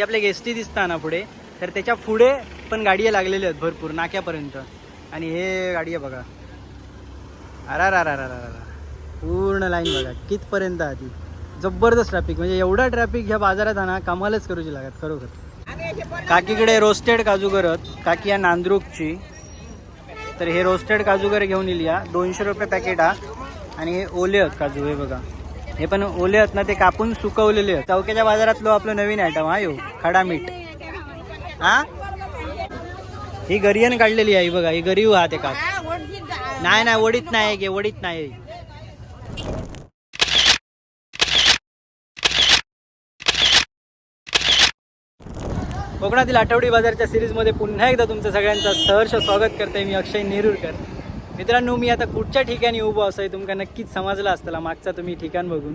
ती आपल्या S T दिसता ना पुढे तर त्याच्या पुढे पण गाडी लागलेल्या आहेत भरपूर नाक्यापर्यंत. आणि हे गाडी आहे बघा. अरा रा रा रा रा पूर्ण लाईन बघा कितपर्यंत आधी जबरदस्त ट्रॅफिक म्हणजे एवढा ट्रॅफिक ह्या बाजारात आहे ना कमालच करूची लागत खरोखर. काकीकडे रोस्टेड काजू करत काकी या नांद्रुकची तर हे रोस्टेड काजूगर घेऊन येईल या. दोनशे रुपये पॅकेट हा. आणि हे ओले आहेत काजू हे बघा. हे पण ओले आहेत ना ते कापून सुकवलेले आहेत. चौक्याच्या बाजारातलो आपलं नवीन आयटम हा यो खडा मीठ. हा? ही गरियन काढलेली आहे बघा ही गरीव हा ते का नाही नाही वडीत नाही गे वडीत नाही. कोकणातील आठवडी बाजारच्या सिरीजमध्ये पुन्हा एकदा तुमचं सगळ्यांचं सहर्ष स्वागत करते मी अक्षय नेरुरकर. मित्रांनो मी आता कुठच्या ठिकाणी उभं असं आहे तुमका नक्कीच समजलं असतं. मागचा तुम्ही ठिकाण बघून.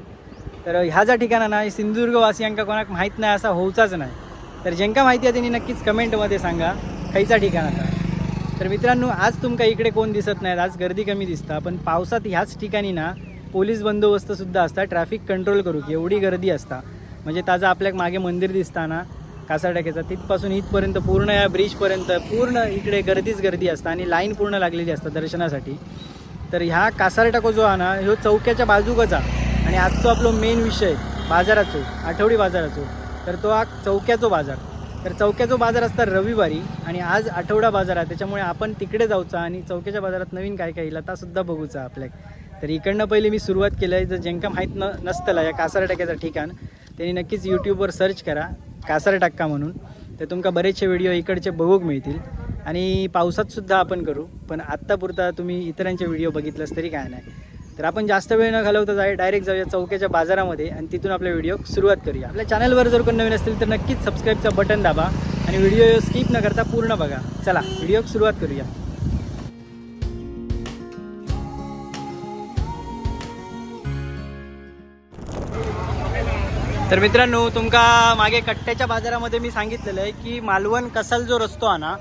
तर ह्या ज्या ठिकाणा ना सिंधुदुर्गवासियांका कोणाक माहीत नाही असा होऊचाच नाही. तर ज्यांका माहिती आहे त्यांनी नक्कीच कमेंटमध्ये सांगा खयचा ठिकाण आता तर मित्रांनो आज तुमका इकडे कोण दिसत नाहीत आज गर्दी कमी दिसता. पण पावसात ह्याच ठिकाणी ना पोलीस बंदोबस्त सुद्धा असता ट्रॅफिक कंट्रोल करू की एवढी गर्दी असता. म्हणजे ताजा आपल्याक मागे मंदिर दिसता कासारटाक्याचा तिथपासून इथपर्यंत पूर्ण या ब्रिजपर्यंत पूर्ण इकडे गर्दीच गर्दी असतं आणि लाईन पूर्ण लागलेली असतात दर्शनासाठी. तर ह्या कासारटाको जो आहे ना ह्यो चौक्याच्या बाजूकचा आणि आजचो आपलो मेन विषय बाजाराचो आठवडी बाजाराचो. तर तो हा चौक्याचो बाजार. तर चौक्याचो बाजार असता रविवारी आणि आज आठवडा बाजार आहे. त्याच्यामुळे आपण तिकडे जाऊचा आणि चौक्याच्या बाजारात नवीन काय काय येईल सुद्धा बघूचा आपल्याक तर इकडनं पहिले मी सुरुवात केलं आहे जर ज्यांका माहीत न नसतला या कासारटाक्याचं ठिकाण त्यांनी नक्कीच यूट्यूबवर सर्च करा. कासार टाक्का म्हणून. तर तुमका बरेचसे व्हिडिओ इकडचे बघूक मिळतील. आणि पावसात सुद्धा आपण करू पण आत्तापुरता तुम्ही इतरांचे व्हिडिओ बघितलंस तरी काय नाही. तर आपण जास्त वेळ न घालवता जाय डायरेक्ट जाऊया चौक्याच्या बाजारामध्ये आणि तिथून आपल्या व्हिडिओ सुरुवात करूया. आपल्या चॅनलवर जर कोण नवीन असतील तर नक्कीच सबस्क्राईबचं बटन दाबा आणि व्हिडिओ स्किप न करता पूर्ण बघा. चला व्हिडिओ सुरुवात करूया. तर मित्रांनो तुमका मागे कट्ट्याच्या बाजारामध्ये मी सांगितलेलं आहे की मालवण कसाल जो रस्तो आहे ना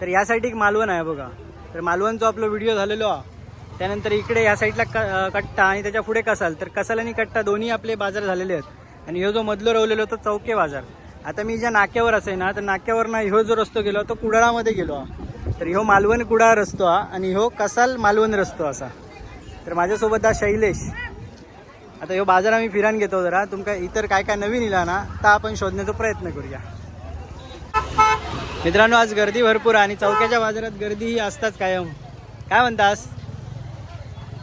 तर या साईड एक मालवण आहे बघा. तर मालवणचा आपला व्हिडिओ झालेलो आहे त्यानंतर इकडे या साईडला क कट्टा आणि त्याच्या पुढे कसाल. तर कसाल आणि कट्टा दोन्ही आपले बाजार झालेले आहेत. आणि ह्यो जो मधलो रवलेलो तो चौके बाजार. आता मी ज्या नाक्यावर असे ना तर नाक्यावर ना ह्यो जो रस्तो गेलो तो कुडाळामध्ये गेलो हा. तर ह्यो मालवण कुडाळ रस्तो हा आणि ह्यो कसाल मालवण रस्तो असा. तर माझ्यासोबत हा शैलेश. आता ह्यो बाजार आम्ही फिरान घेतो जरा. तुमका इतर काय काय नवीन इला ना तर आपण शोधण्याचा प्रयत्न करूया. मित्रांनो आज गर्दी भरपूर आणि चौक्याच्या बाजारात गर्दी ही असताच कायम. काय म्हणतास?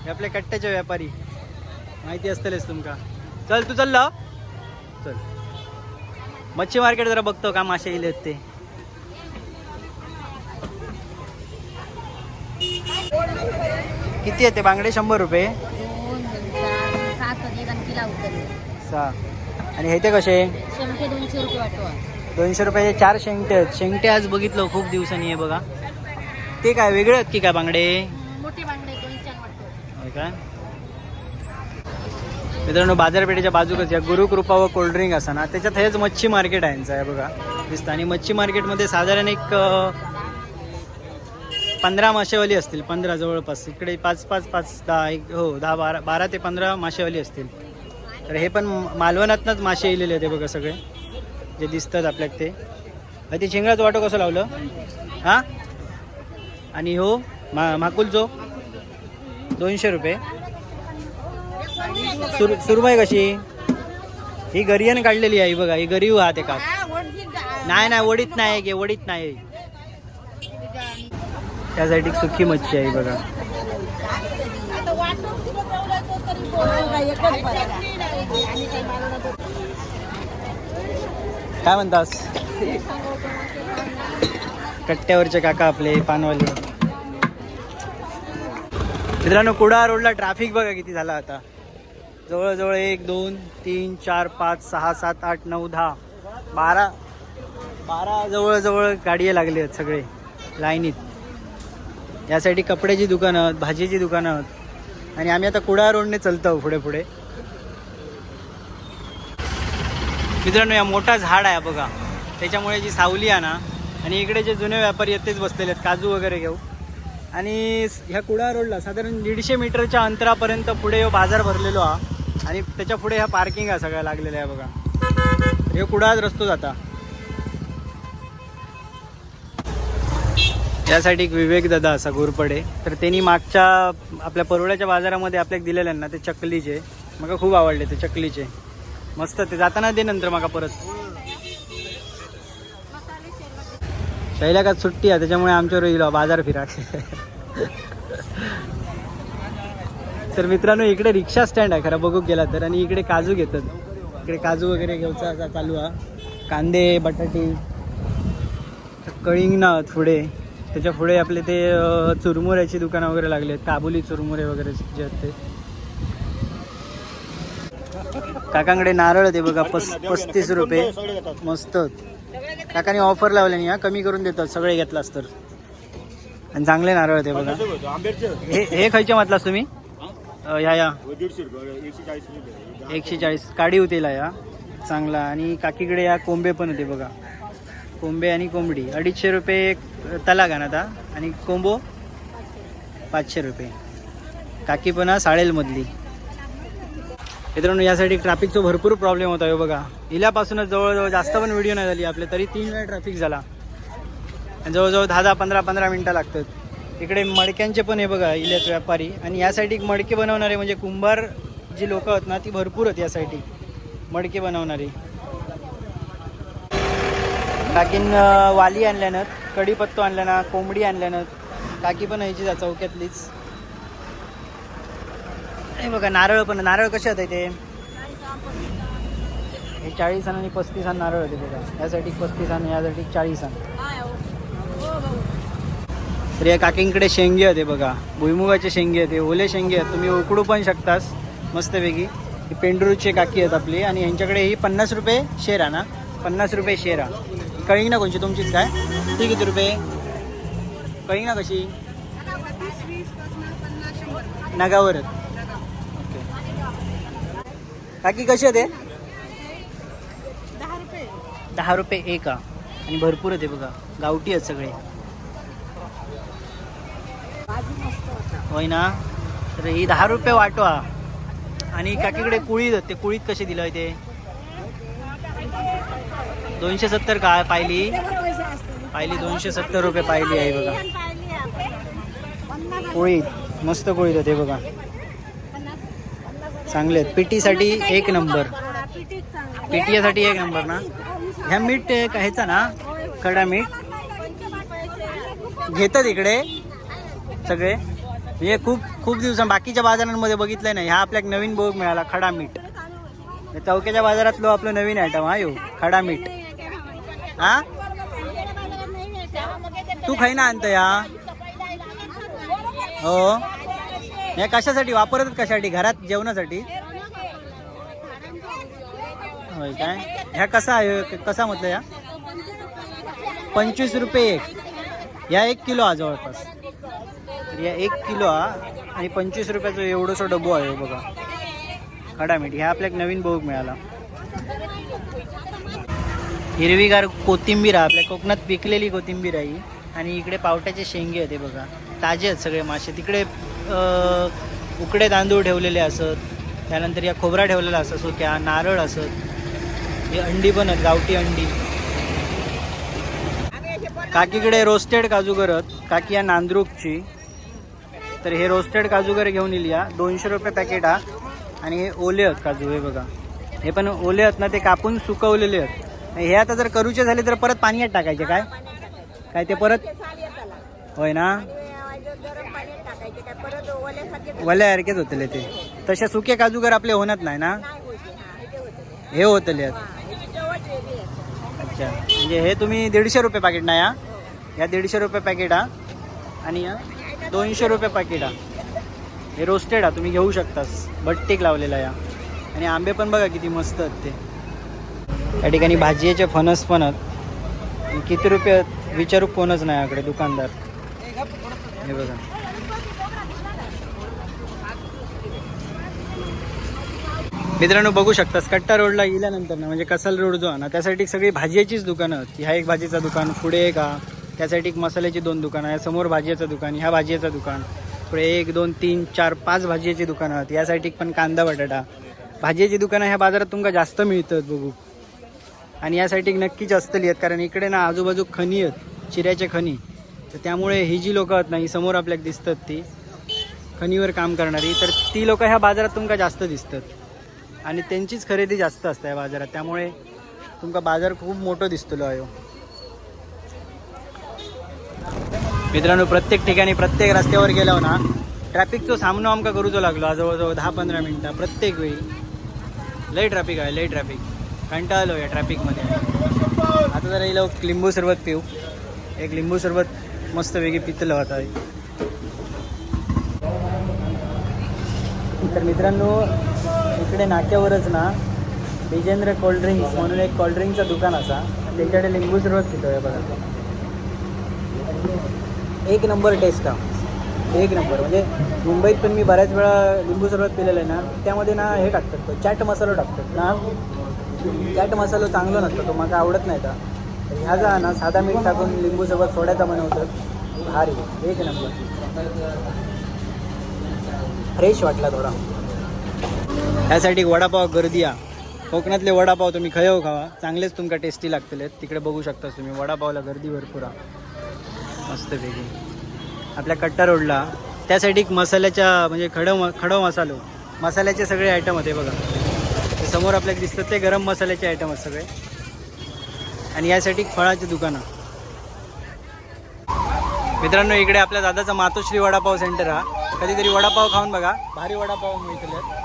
हे आपले कट्ट्याचे व्यापारी. माहिती असतलेच तुमका. चल तू चल चल. मच्छी मार्केट जरा बघतो का मासे इले ते. किती येते बांगडे शंभर रुपये. सहा आणि हे ते कसे? दोनशे रुपये वाटवा दोनशे रुपयाचे चार शेंगटे आहेत. शेंगटे आज बघितलं खूप दिवसांनी आहे बघा. ते काय वेगळे आहेत की काय बांगडे? मोठी बांगडे दोनशे वाटतो होय काय मित्रांनो बाजारपेठेच्या बाजूकच या गुरुकृपा व कोल्ड्रिंक असा ना त्याच्यात हेच मच्छी मार्केट आहे यांचं आहे बघा. दिसतं. आणि मच्छी मार्केटमध्ये साधारण एक पंधरा मासेवाली असतील पंधरा जवळपास. इकडे पाच पाच पाच दहा एक हो दहा बारा बारा ते पंधरा मासेवाली असतील. तर हे पण मालवणातनंच मासे येलेले होते बघा सगळे जे दिसतात आपल्याक ते. ते शिंगडाचं वाटो कसं लावलं? हां? आणि हो मा माकुल जो दोनशे रुपये. सुर सुरमई कशी? ही गरियन काढलेली आहे बघा ही गरीव हा ते का नाही नाही वडीत नाही गे वडीत नाही. त्यासाठी एक सुखी मच्छी आहे बघा. काय म्हणतास? कट्ट्यावरचे काका आपले पानवाले. मित्रांनो कुडा रोडला ट्रॅफिक बघा किती झाला आता. जवळजवळ एक दोन तीन चार पाच सहा सात आठ नऊ दहा बारा बारा जवळजवळ गाडी लागली आहेत सगळे लाईनीत. यासाठी कपड्याची दुकानं आहेत भाजीची दुकानं आहेत. आणि आम्ही आता कुडाळ रोडने चलतो पुढे पुढे. मित्रांनो या मोठा झाड आहे बघा. त्याच्यामुळे जी सावली आहे ना आणि इकडे जे जुने व्यापारी आहेत तेच बसलेले आहेत काजू वगैरे घेऊ. आणि ह्या कुडाळ रोडला साधारण दीडशे मीटरच्या अंतरापर्यंत पुढे ह्यो बाजार भरलेलो हा. आणि त्याच्या पुढे ह्या पार्किंग आहे सगळ्या लागलेल्या आहे बघा. हे कुडाळ रस्तो जाता. यासाठी एक विवेक दादा असा घोरपडे तर त्यांनी मागच्या आपल्या परवड्याच्या बाजारामध्ये आपल्याला दिलेले ना ते चकलीचे. मला खूप आवडले ते चकलीचे. मस्त ते जाताना दे नंतर मला परत. शैला का सुट्टी आहे त्याच्यामुळे आमच्यावर येईल बाजार फिरा तर मित्रांनो इकडे रिक्षा स्टँड आहे खरं बघू गेला तर. आणि इकडे काजू घेतात. इकडे काजू वगैरे घ्यायचा असा चालू हा कांदे बटाटे कळिंग ना पुढे. त्याच्या पुढे आपले ते चुरमुऱ्याचे चुरमुऱ्याची दुकानं वगैरे लागले आहेत. काबुली चुरमुरे वगैरे जे आहेत ते. काकांकडे नारळ ते बघा पस पस्तीस रुपये. मस्त. काकाने ऑफर लावल्याने हा. कमी करून देतात सगळे घेतलास तर. आणि चांगले नारळ ते बघा. हे हे खायच्या म्हटलास तुम्ही? ह्या या एकशे चाळीस एकशे चाळीस. काडी होतेला या. चांगला. आणि काकीकडे या कोंबे पण होते बघा. कोंबे आणि कोंबडी. अडीचशे रुपये एक तला घाण आता. आणि कोंबो? पाचशे रुपये. काकी पण हा मित्रांनो यासाठी ट्रॅफिकचा भरपूर प्रॉब्लेम होता हे बघा. इल्यापासूनच जवळजवळ जास्त पण व्हिडिओ नाही झाली आपले तरी तीन वेळा ट्रॅफिक झाला. आणि जवळजवळ दहा दहा पंधरा पंधरा मिनटं लागतात. इकडे मडक्यांचे पण हे बघा इल्यात व्यापारी. आणि यासाठी मडके बनवणारे म्हणजे कुंभार जी लोक आहेत ना ती भरपूर आहेत यासाठी. मडके बनवणारी. काकीन वाली आणल्यानं कढीपत्तो आणल्यानं कोंबडी आणल्यानं काकी पण यायची जा चौक्यातलीच. हे बघा नारळ पण नारळ कसे होते ते? हे चाळीस आणि पस्तीस आणि नारळ होते बघा. यासाठी पस्तीस आणि यासाठी चाळीस आण. तर या काकींकडे शेंगे होते बघा. भुईमुगाचे शेंगे होते ओले शेंगे आहेत. तुम्ही उकडू पण शकतास मस्तपैकी. ही पेंडरूचे काकी आहेत आपली. आणि यांच्याकडे ही पन्नास रुपये शेरा ना? पन्नास रुपये शेरा कळिंग ना कोणची तुमचीच काय? ती किती रुपये कळिंग ना कशी? नगावरच ओके. काकी कशी होते दहा रुपये एक आणि भरपूर होते बघा. गावठी आहेत सगळे. होय ना? तर ही दहा रुपये वाटवा आणि काकीकडे कुळीत आहेत. ते कुळीत कसे दिलं ते दोनशे सत्तर का पाहिली? पाहिली दोनशे सत्तर रुपये पाहिली आहे बघा. कोळी मस्त कोळीत होते बघा. चांगले आहेत. पिटीसाठी एक नंबर. पिटीसाठी एक नंबर ना? ह्या मीठ ह्याचा ना? खडा मीठ? घेतात इकडे? सगळे? म्हणजे खूप खूप दिवसा बाकीच्या बाजारांमध्ये बघितलंय ना ह्या आपल्याक नवीन बोग मिळाला खडा मीठ. चौक्याच्या बाजारातलो आपलं नवीन आयटम हा यो खडा मीठ. हा? तू खाई ना आणतं या. हो. हे कशासाठी? वापरतात कशासाठी? घरात जेवणासाठी? होय काय? ह्या कसा आहे? कसा म्हटलं या? पंचवीस रुपये एक. या एक किलो हा जवळपास. तर या एक किलो हा आणि पंचवीस रुपयाचं एवढंसं डबो आहे बघा. खडा मीठ. ह्या आपल्याक नवीन बोग मिळाला. हिरवीगार कोथिंबीर आपल्या कोकणात पिकलेली कोथिंबीर आहे आणि इकडे पावट्याचे शेंगे होते बघा. ताजे आहेत सगळे मासे. तिकडे उकडे तांदूळ ठेवलेले असत. त्यानंतर या खोबरा ठेवलेला असत. सुक्या नारळ असत. हे अंडी पण आहेत गावठी अंडी. काकीकडे रोस्टेड काजूगर आहेत. काकी या नांद्रुकची तर हे रोस्टेड काजूगर घेऊन येईल या. दोनशे रुपये पॅकेट हा. आणि हे ओले आहेत काजू हे बघा. हे पण ओले आहेत ना ते कापून सुकवलेले आहेत. हे आता जर करूचे झाले तर परत पाण्यात टाकायचे काय? काय ते परत? होय ना? वल्यासारखेच होतले ते. तसे सुके काजूगर आपले होणार नाही ना? हे होतले अच्छा. म्हणजे हे तुम्ही दीडशे रुपये पॅकेट ना या? ह्या दीडशे रुपये पॅकेट हा. आणि दोनशे रुपये पॅकेट हा. हे रोस्टेड हा तुम्ही घेऊ शकतास. बट्टीक लावलेला या. आणि आंबे पण बघा किती मस्त आहेत ते. या ठिकाणी भाजीचे फणस पण आहेत किती रुपये विचारू कोणच नाही याकडे दुकानदार. हे बघा. मित्रांनो बघू शकतास कट्टा रोडला गेल्यानंतर ना म्हणजे कसाल रोड जो आहे ना त्यासाठी सगळी भाजीचीच दुकानं आहेत. ह्या एक भाजीचं दुकान पुढे एक हा. त्यासाठी एक मसाल्याची दोन दुकानं आहे समोर भाजीचं दुकान ह्या भाजीचं दुकान. पुढे एक दोन तीन चार पाच भाजीची दुकानं आहेत. यासाठी पण कांदा बटाटा. भाजीची दुकानं ह्या बाजारात तुमका जास्त मिळतात बघू. आणि यासाठी नक्कीच असतली आहेत कारण इकडे ना आजूबाजू खणी आहेत चिऱ्याचे खणी. तर त्यामुळे ही जी लोकं आहेत ना ही समोर आपल्याला दिसतात ती. खनीवर काम करणारी. तर ती लोकं ह्या बाजारात तुमका जास्त दिसतात. आणि त्यांचीच खरेदी जास्त असते या बाजारात. त्यामुळे तुमका बाजार खूप मोठं दिसतलो आयो. मित्रांनो प्रत्येक ठिकाणी प्रत्येक रस्त्यावर गेलो ना ट्रॅफिकचो सामनो आमका करूचो लागलो आज जवळजवळ दहा पंधरा मिनटं प्रत्येक वेळी. लय ट्रॅफिक आहे लय ट्रॅफिक कंटाळलो या ट्रॅफिकमध्ये आता जरा येईल लिंबू सरबत पिऊ. एक लिंबू सरबत मस्त वेगळी पितलं होता तर मित्रांनो इकडे नाक्यावरच ना विजेंद्र कोल्ड्रिंक्स म्हणून एक कोल्ड्रिंकचं दुकान असा. त्याच्याकडे लिंबू सरबत पितोय बघा. एक नंबर टेस्ट हा. एक नंबर. म्हणजे मुंबईत पण मी बऱ्याच वेळा लिंबू सरबत पिलेलं आहे ना त्यामध्ये ना हे टाकतात चाट मसाला टाकतात ना. चाट मसाला चांगला नसतो तो मला आवडत नाही का? ह्या जा ना साधा मीठ टाकून लिंबूसोबत सोड्याचा बनवतात भारी एक नंबर. फ्रेश वाटला थोडा. त्यासाठी वडापाव गर्दी कोकणातले वडापाव तुम्ही खय खावा. चांगलेच तुमका टेस्टी लागतले. तिकडे बघू शकता तुम्ही. वडापावला गर्दी भरपूर आहे. मस्तपैकी आपल्या कट्टा रोडला. त्यासाठी एक मसाल्याच्या म्हणजे खडं म खडं मसालो. मसाल्याचे सगळे आयटम होते बघा. समोर आपल्याला दिसतं ते गरम मसाल्याचे आयटम आहेत सगळे. आणि यासाठी फळाची फळाचे मित्रांनो इकडे आपल्या दादाचा मातोश्री वडापाव सेंटर हा. कधीतरी वडापाव खाऊन बघा. भारी वडापाव मिळतील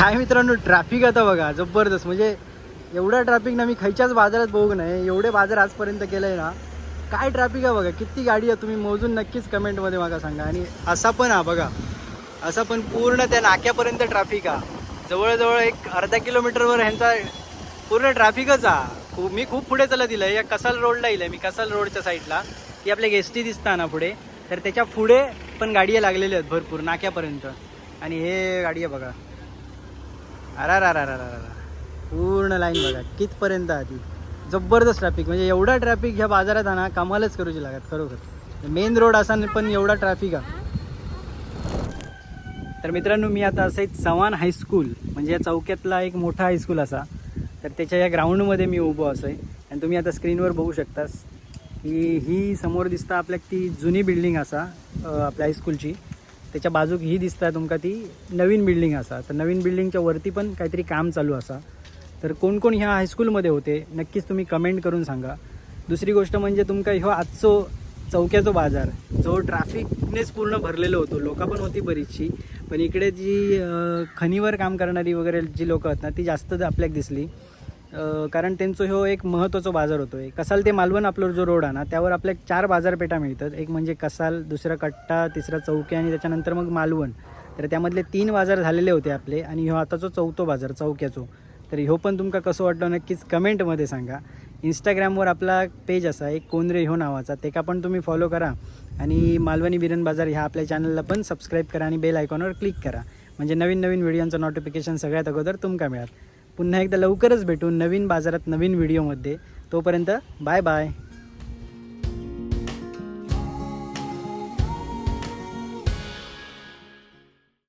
काय मित्रांनो ट्रॅफिक आता बघा जबरदस्त. म्हणजे एवढा ट्रॅफिक ना मी खयच्याच बाजारात बघू नाही एवढे बाजार आजपर्यंत केलंय ना. काय ट्रॅफिक आहे बघा किती गाडी आहे तुम्ही मोजून नक्कीच कमेंटमध्ये मला सांगा. आणि असा पण हा बघा असा पण पूर्ण त्या नाक्यापर्यंत ट्रॅफिक हा. जवळजवळ एक अर्धा किलोमीटरवर ह्यांचा पूर्ण ट्रॅफिकच हा. खूप मी खूप पुढे चला दिलं या कसाल रोडला येईल मी कसाल रोडच्या साईडला ती आपल्या एस टी दिसता ना पुढे. तर त्याच्या पुढे पण गाडी लागलेल्या आहेत भरपूर नाक्यापर्यंत. आणि हे गाडी आहे बघा. अरा रा रा पूर्ण लाईन बघा कितपर्यंत आधी? जबरदस्त ट्रॅफिक म्हणजे एवढा ट्रॅफिक ह्या बाजारात आहे ना करूची लागत खरोखर. मेन रोड असा पण एवढा ट्रॅफिक आहे तर मित्रांनो मी आता असं एक चव्हाण हायस्कूल म्हणजे या चौक्यातला एक मोठा हायस्कूल असा. तर त्याच्या या ग्राउंडमध्ये मी उभो असं. आहे आणि तुम्ही आता स्क्रीनवर बघू शकतास. की ही समोर दिसता आपल्याक ती जुनी बिल्डिंग असा आपल्या हायस्कूलची त्याच्या बाजूक ही दिसता तुमका ती नवीन बिल्डिंग असा. तर नवीन बिल्डिंगच्या वरती पण काहीतरी काम चालू असा. तर कोण कोण ह्या हायस्कूलमध्ये होते नक्कीच तुम्ही कमेंट करून सांगा. दुसरी गोष्ट म्हणजे तुमका ह्यो आजचो चौक्याचो बाजार जो ट्रॅफिकनेच पूर्ण भरलेलो होतो. लोकं पण होती बरीचशी पण इकडे जी खनीवर काम करणारी वगैरे जी लोकं आहेत ना ती जास्त आपल्याक दिसली. कारण त्यांचो ह्यो एक महत्त्वाचा बाजार होतो. कसाल ते मालवण आपलो जो रोड आहे ना त्यावर आपल्या चार बाजारपेठा मिळतात. एक म्हणजे कसाल दुसरा कट्टा तिसरा चौकी आणि त्याच्यानंतर मग मालवण. तर त्यामधले तीन बाजार झालेले होते आपले आणि ह्यो आताचो चौथो बाजार चौक्याचो. तर ह्यो पण तुमका कसं वाटलं नक्कीच कमेंटमध्ये सांगा. इंस्टाग्रामवर आपला पेज असा एक कोनरे ह्यो नावाचा. तेका पण तुम्ही फॉलो करा आणि मालवणी बिरण बाजार ह्या आपल्या चॅनलला पण सबस्क्राईब करा आणि बेल आयकॉनवर क्लिक करा. म्हणजे नवीन नवीन व्हिडिओंचं नोटिफिकेशन सगळ्यात अगोदर तुमका मिळाल. पुन्हा एकदा लवकरच भेटू नवीन बाजारात नवीन व्हिडिओमध्ये. तोपर्यंत बाय बाय.